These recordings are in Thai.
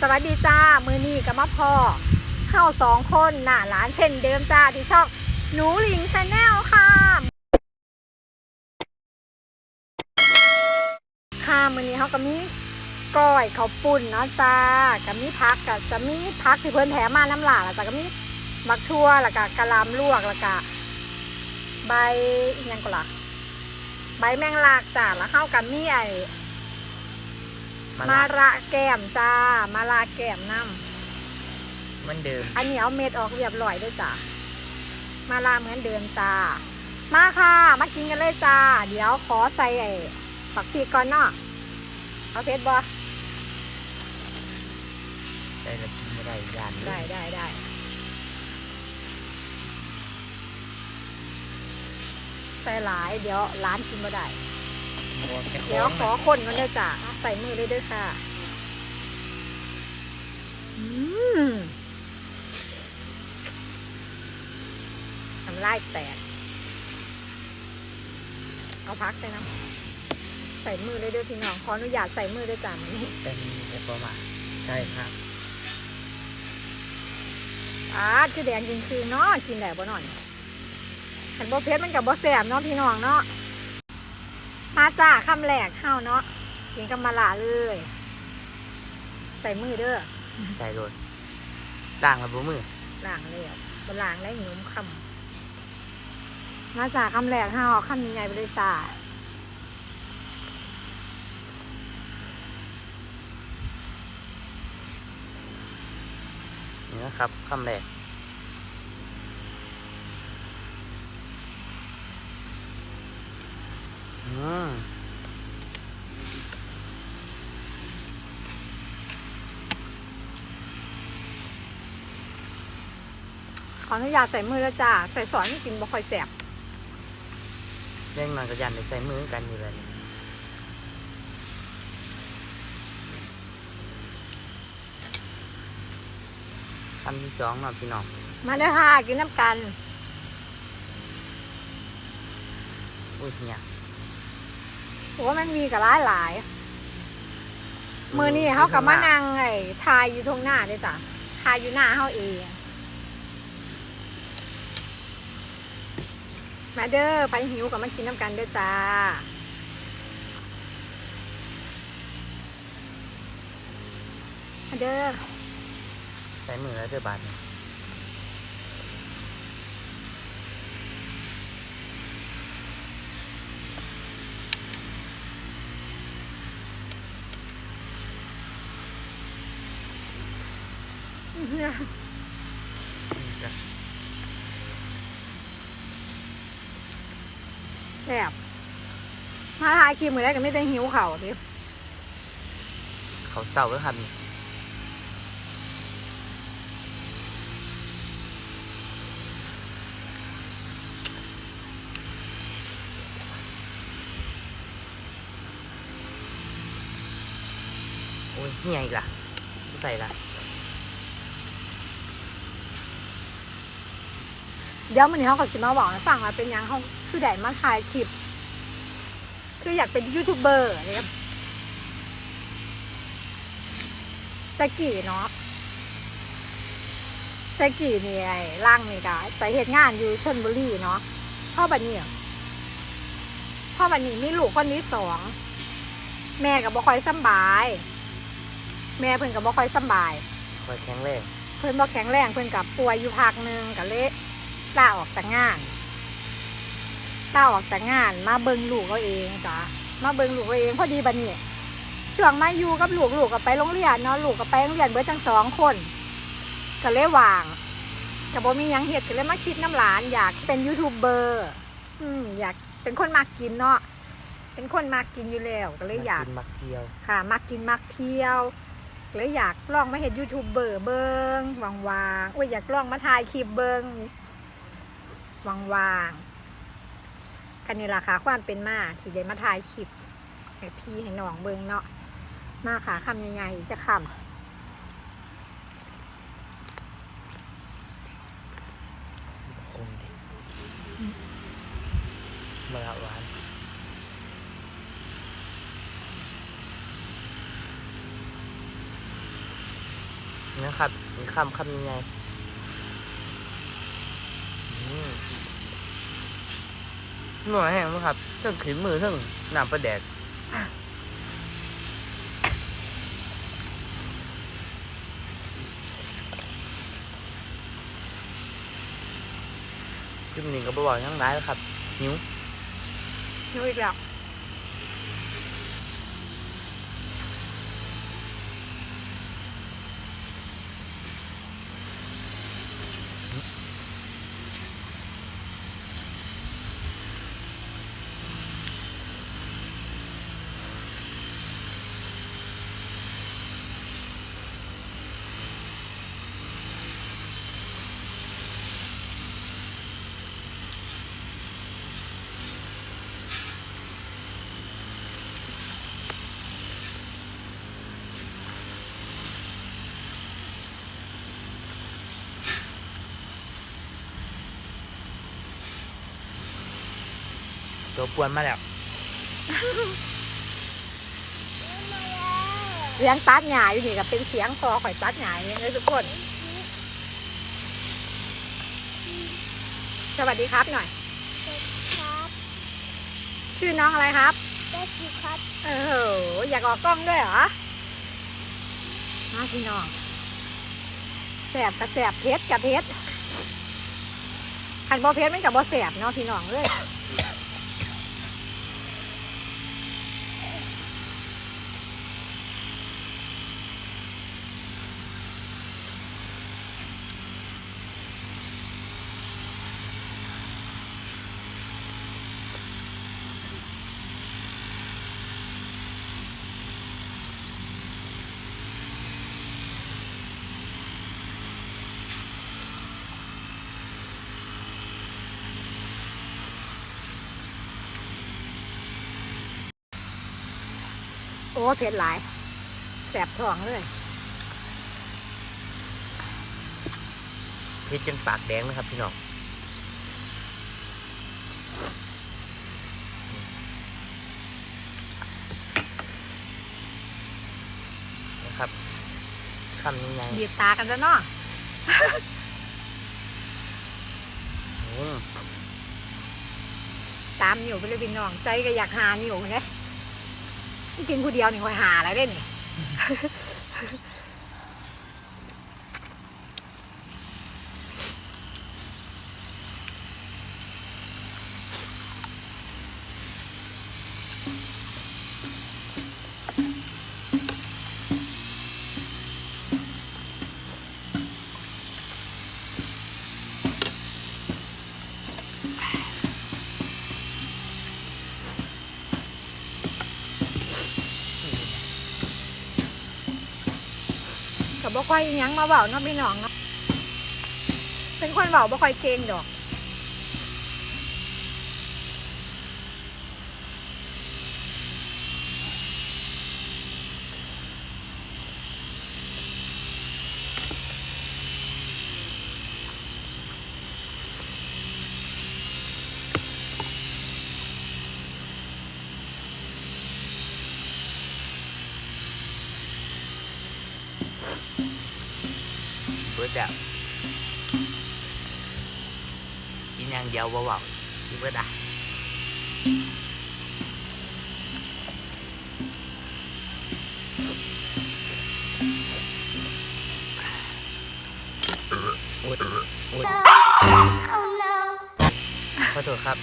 สวัสดีจ้า มือนี้กับมาพ่อเข้าสองคนหน้าร้านเช่นเดิมจ้าที่ช่องหนูหลิงชาแนลค่ะค่ะมือนี้เขาก็มีก้อยเขาปุ่นเนาะจ้ากับมีพักกับจะมีพักที่เพิ่นแถมมาน้ำหลาแล้วจ้าก็มีมักทั่วแล้วก็กะหลำลวกแล้วก็ใบอิหยังก็ล่ะใบแมงลากจ้าแล้วเข้ากับมีไอ มาระแก้มจ้า มาลาแก้มน้เหมือนเดิมำอันนี้เอาเม็ดออกเรียบร้อยด้วยจ้ามาลาเหมือนเดิมจ้า มาค่ะ มากินกันเลยจ้า เดี๋ยวขอใส่ไอ้ปักพีก่อนเนาะเอาเพชรบอได้ละกินไม่ได้ยานได้ได้ได้ใส่หลายเดี๋ยวร้านกินมาได้โอ้แค่ เดี๋ยวขอคนกันเลยจ้าใส่มือเลยด้วยค่ะอืมทำลายแตก เอาพักใส่น้ำใส่มือเลยด้วยพี่น้อง ขออนุญาตใส่มือด้วยจ้ามันนี้เป็นโอปมาใช่ครับอ่าคือแดงจริงคือเนาะกินแดดบ่หน่อยขันบ่เพชรมันกับบ่แสบเนาะพี่น้องเนาะ มาจ้าคำแรกเข้าเนาะกินกับมะละเลย ใส่มือเด้อใส่โดนด่างกับบุมือล้างเลยอะบล้างแล้วหนุ่มคำมาจากคำแรกห้าคำใหญ่ๆไปเลยจ้านี่นะครับคำแรกอืม ขออนุญาตใส่มือแล้วจ้า ใส่สอนกินบ่ค่อยแสบเร่งนอนกับยันได้ใส่มือกันอยู่เลยคำที่สองเนาะพี่น้อง มาเด้อค่ะ กินน้ำกัน อุ้ยเนี่ย โอ้มันมีกับหลายหลายๆมือนี่เขากับมานั่งไอ้ทายอยู่ตรงหน้าเลยจ้ะทายอยู่หน้าเขาเอง มาเด้อไปหิวกับมากินน้ำกันเด้อจ้ามาเด้อใส่มือแล้วเดือบาท นี่นี่จ้ะแซ่บมาทายครีมมือได้ก็ไม่ได้หิวเข่าดิเขาเศร้าแล้วครับนี่โอ้ยเหี่ยอีกละใส่ละ เดี๋ยวมันนี้เขาก็สิมาบอกให้ฟังว่าเป็นหยังเขาคือได้มาถ่ายคลิป คืออยากเป็นยูทูบเบอร์เนี่ยตะกี้เนาะตะกี้นี่ไอ้ร่างนี่ก็จะเหตุงานอยู่ชนบุรีเนาะพ่อบันนี้พ่อบันนี้มีลูกคนที่สองแม่ก็บ่ค่อยสำบาย แม่เพิ่นก็บ่ค่อยสำบายคอยแข็งแรงเพิ่นบ่แข็งแรงเพิ่นกับป่วยอยู่พักหนึงก็เลย ลาออกจากงานลาออกจากงานมาเบิ่งลูกเขาเองจ้ะมาเบิ่งลูกเขาเองพอดีบัดนี้ช่วงมาอยู่กับลูกลูกก็ไปโรงเรียนเนาะลูกก็ไปโรงเรียนเบิดทั้งสองคนก็เลยว่างก็บ่มีหยังเฮ็ดก็เลยมาคิดน้ำหลาน อยากเป็นยูทูบเบอร์อืมอยากเป็นคนมักกินเนาะเป็นคนมักกินอยู่แล้วก็เลยอยากกินมักเที่ยวค่ะมักกินมักเที่ยวเลยอยากลองมาเห็นยูทูบเบอร์เบิงวางวางๆโอ้ยอยากลองมาถ่ายคลิปเบิง วางวางๆกันนี่ล่ะค่ะความเป็นมาที่ได้มาถ่ายคลิปให้พี่ให้น้องเบิงเนาะมาค่ะคำใหญ่ๆจะคคงดิมาละวานนะครับมีคำคำยังไงอืม หน่วยแห้งนะครับเรื่องขีมือเรื่องน้ำประแดกคลิปนี้ก็บอกยังไงแล้วครับ หิวหิวอีกแล้ว ตัวปวนมาแล้วเสียงตัดหญ้าอยู่นี่ก็เป็นเสียงคอข่อยตัดหญ้าอย่างนี้เลยทุกคน สวัสดีครับหน่อย ครับชื่อน้องอะไรครับได้สิครับเอออยากออกกล้องด้วยเหรอมาพี่น้องแสบกับแสบเพชรกับเพชรขันบอเพชรมันกับบอแสบเนาะพี่น้องเลย โอ้เพชรหลาย แสบท้องเลยพริกจนปากแดงนะครับพี่น้องนะครับคำยังไงดีดตากันซะเนาะอืมสามนิ้วไปเลยพี่น้อง ใจก็อยากหานิ้วเลย กินคนเดียวนี่คอยหาอะไรได้นี่ กับบ่ค่อยอิหยังมาเบาเนาะพี่น้องเนาะเป็นคนเบาบ่ค่อยเก่งดอก เบิดแล้วกินอย่างเดียวเบาๆกินเบิดอะอ๊ยโอ๊ย Oh no ขอโทษครับ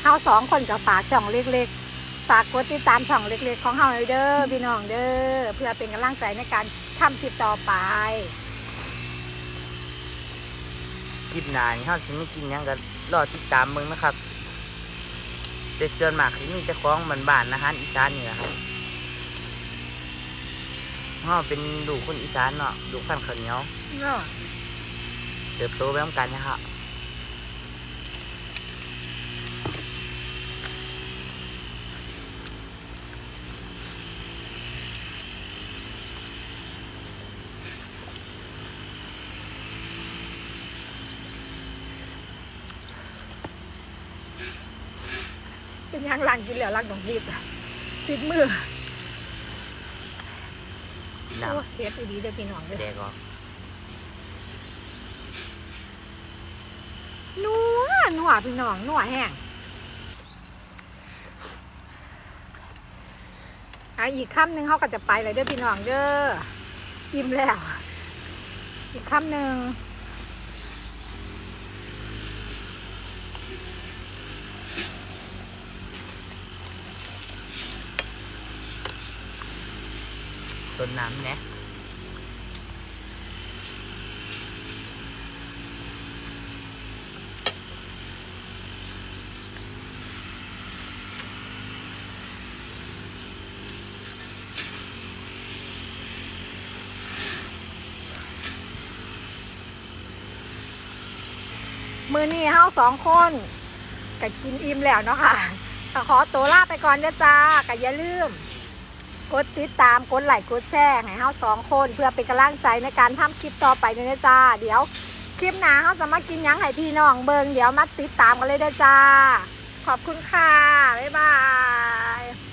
เฮาสองคนกับฝากช่องเล็กๆ ฝากกดติดตามช่องเล็กๆ ของเฮาเด้อพี่น้องเด้อเพื่อเป็นกำลังใจในการ ทำคลิปต่อไป คลิปหน้านี่เฮาสิไม่กินหยังก็รอติดตามมึงนะครับแต่ส่วนมากที่มีแต่ของบ้านๆอาหารอีสานนี่แหละครับเฮาเป็นลูกคนอีสานเนาะลูกพันธุ์ข้าวเหนียวเนาะ เติบโตไปพร้อมกันนะครับ นหยังหลังกินแล้วหลังต้องรีบสิบมือน้โอ้เฮ็ดดีเด้อพี่น้องำเด้อแดกออกนัวนัวพี่น้องนัวแห้งอะอีกคำหนึ่งเขาก็จะไปเลยเด้อพี่น้องเด้ออิ่มแล้ว อีกคำหนึ่ง ต้นน้ำนี่ยมือนี้เฮาสองคนก็กินอิ่มแล้วเนาะค่ะขอตัวลาไปก่อนเด้อจ้าก็อย่าลืม กดติดตามกดไลค์กดแชร์ให้เฮาสองคน เพื่อเป็นกำลังใจในการทำคลิปต่อไปเนี่ยจ้า เดี๋ยวคลิปหน้าเฮาจะมากินหยังให้พี่น้องเบิงเดี๋ยวมาติดตามกันเลยเด้อจ้า ขอบคุณค่ะ บ๊ายบาย